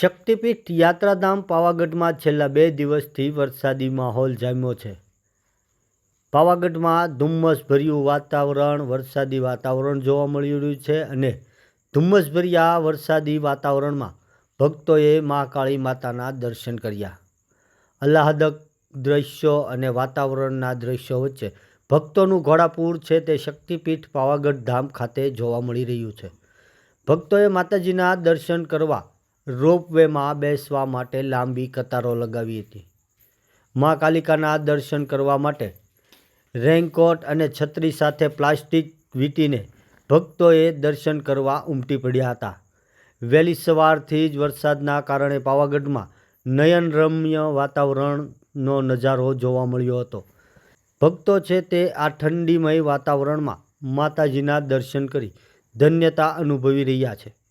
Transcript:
શક્તિપીઠ યાત્રાધામ પાવાગઢમાં છેલ્લા બે દિવસથી વરસાદી માહોલ જામ્યો છે. પાવાગઢમાં ધુમ્મસભર્યું વાતાવરણ, વરસાદી વાતાવરણ જોવા મળી રહ્યું છે અને ધુમ્મસભર્યા વરસાદી વાતાવરણમાં ભક્તોએ મા કાળી માતાના દર્શન કર્યા. આહ્લાદક દ્રશ્યો અને વાતાવરણના દ્રશ્યો વચ્ચે ભક્તોનું ઘોડાપૂર છે તે શક્તિપીઠ પાવાગઢ ધામ ખાતે જોવા મળી રહ્યું છે. ભક્તોએ માતાજીના દર્શન કરવા રોપવેમાં બેસવા માટે લાંબી કતારો લગાવી હતી. મા કાલિકાના દર્શન કરવા માટે રેનકોટ અને છત્રી સાથે પ્લાસ્ટિક વીંટીને ભક્તોએ દર્શન કરવા ઉમટી પડ્યા હતા. વહેલી સવારથી જ વરસાદના કારણે પાવાગઢમાં નયનરમ્ય વાતાવરણનો નજારો જોવા મળ્યો હતો. ભક્તો છે તે આ ઠંડીમય વાતાવરણમાં માતાજીના દર્શન કરી ધન્યતા અનુભવી રહ્યા છે.